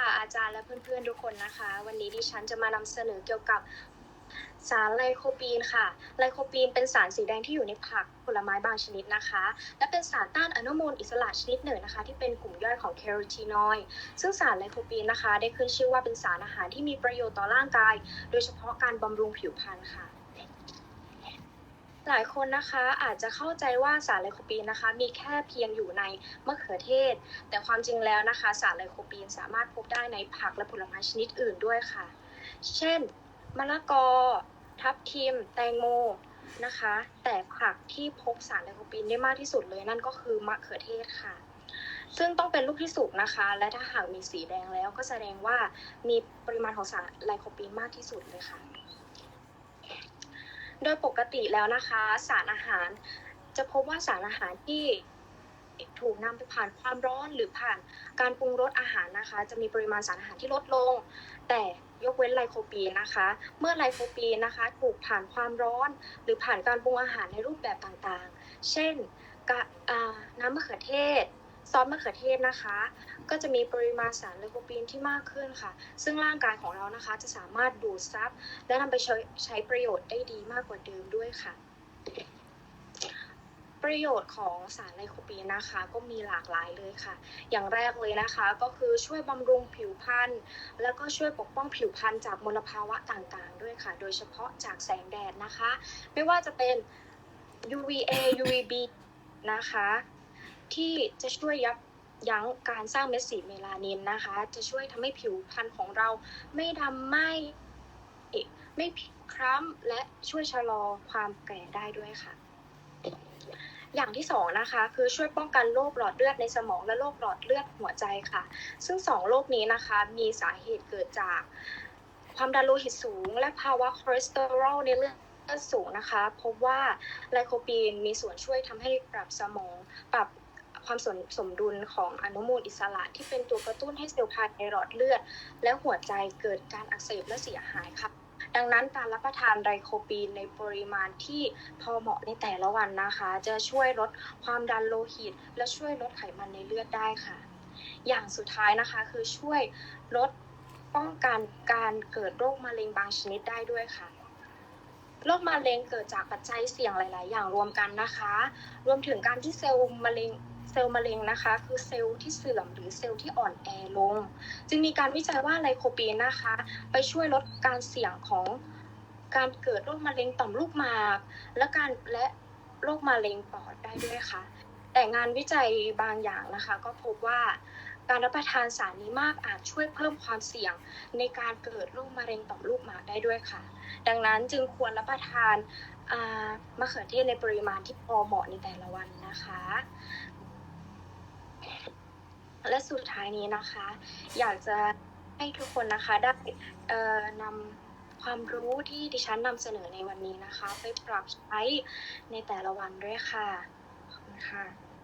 ค่ะ อาจารย์และเพื่อนๆทุกคนนะคะ วันนี้ดิฉันจะมานำเสนอเกี่ยวกับสารไลโคปีนค่ะ ไลโคปีนเป็นสารสีแดงที่อยู่ในผักผลไม้บางชนิดนะคะ และเป็นสารต้านอนุมูลอิสระชนิดหนึ่งนะคะ ที่เป็นกลุ่มย่อยของแคโรทีนอยด์ ซึ่งสารไลโคปีนนะคะ ได้ขึ้นชื่อว่าเป็นสารอาหารที่มีประโยชน์ต่อร่างกาย โดยเฉพาะการบำรุงผิวพรรณค่ะ หลายคนนะคะอาจจะเข้าใจว่าสารไลโคปีนนะคะ มีแค่เพียงอยู่ในมะเขือเทศ แต่ความจริงแล้วนะคะ สารไลโคปีนสามารถพบได้ในผักและผลไม้ชนิดอื่นด้วยค่ะ เช่นมะละกอ ทับทิม แตงโมนะคะ แต่ผักที่พบสารไลโคปีนได้มากที่สุดเลยนั่นก็คือมะเขือเทศค่ะ ซึ่งต้องเป็นลูกที่สุกนะคะ และถ้าหากมีสีแดงแล้วก็แสดงว่ามีปริมาณของสารไลโคปีนมากที่สุดเลยค่ะ โดยปกติแล้วนะคะ สารอาหาร จะพบว่าสารอาหารที่ถูกนำไปผ่านความร้อนหรือผ่านการปรุงรสอาหารนะคะ จะมีปริมาณสารอาหารที่ลดลง แต่ยกเว้นไลโคปีนนะคะ เมื่อไลโคปีนนะคะ ถูกผ่านความร้อน หรือผ่านการปรุงอาหารในรูปแบบต่างๆ เช่นน้ำมะเขือเทศ ซอสมะเขือเทศนะคะ ก็จะมีปริมาณสารไลโคปีนที่มากขึ้นค่ะ ซึ่งร่างกายของเรานะคะจะสามารถดูดซับและนำไปใช้ใช้ประโยชน์ได้ดีมากกว่าเดิมด้วยค่ะ ประโยชน์ของสารไลโคปีนนะคะ ก็มีหลากหลายเลยค่ะ อย่างแรกเลยนะคะ ก็คือช่วยบำรุงผิวพรรณแล้วก็ช่วยปกป้องผิวพรรณจากมลภาวะต่างๆ ด้วยค่ะ โดยเฉพาะจากแสงแดดนะคะ ไม่ว่าจะเป็น UVA UVB นะคะ ที่จะช่วยยับยั้งการสร้างเม็ดสีเมลานินนะคะ จะช่วยทำให้ผิวพรรณของเราไม่ดำไม่ไม่คล้ำและช่วยชะลอความแก่ได้ด้วยค่ะ อย่างที่สองนะคะคือช่วยป้องกันโรคหลอดเลือดในสมองและโรคหลอดเลือดหัวใจค่ะ ซึ่งสองโรคนี้นะคะมีสาเหตุเกิดจากความดันโลหิตสูง และภาวะคอเลสเตอรอลในเลือดสูงนะคะพบว่าไลโคปีนมีส่วนช่วยทำให้ปรับสมอง ปรับ ความสมสมดุลของอนุมูลอิสระที่เป็นตัวกระตุ้นให้เซลล์ภายในหลอดเลือด และหัวใจเกิดการอักเสบและเสียหายค่ะ ดังนั้นการรับประทานไดโคปีนในปริมาณที่พอเหมาะในแต่ละวันนะคะ จะช่วยลดความดันโลหิต และช่วยลดไขมันในเลือดได้ค่ะ อย่างสุดท้ายนะคะคือช่วยลดป้องกันการเกิดโรคมะเร็งบางชนิดได้ด้วยค่ะโรคมะเร็งเกิดจากปัจจัยเสี่ยงหลาย ๆ อย่างรวมกันนะคะ รวมถึงการที่เซลล์มะเร็ง เซลล์มะเร็งนะคะ คือเซลล์ที่เสื่อมหรือเซลล์ที่อ่อนแอลง จึงมีการวิจัยว่าไลโคปีนนะคะ ไปช่วยลดการเสี่ยงของการเกิดโรคมะเร็งต่อมลูกหมาก และการและโรคมะเร็งปอดได้ด้วยค่ะ แต่งานวิจัยบางอย่างนะคะ ก็พบว่าการรับประทานสารนี้มากอาจช่วยเพิ่มความเสี่ยงในการเกิดโรคมะเร็งต่อมลูกหมากได้ด้วยค่ะ ดังนั้นจึงควรรับประทานามะเขือเทศในปริมาณที่พอเหมาะในแต่ละวันนะคะ และสุดท้ายนี้นะคะ อยากจะให้ทุกคนนะคะได้นำความรู้ที่ดิฉันนำเสนอในวันนี้นะคะ ไปปรับใช้ในแต่ละวันด้วยค่ะ ขอบคุณค่ะ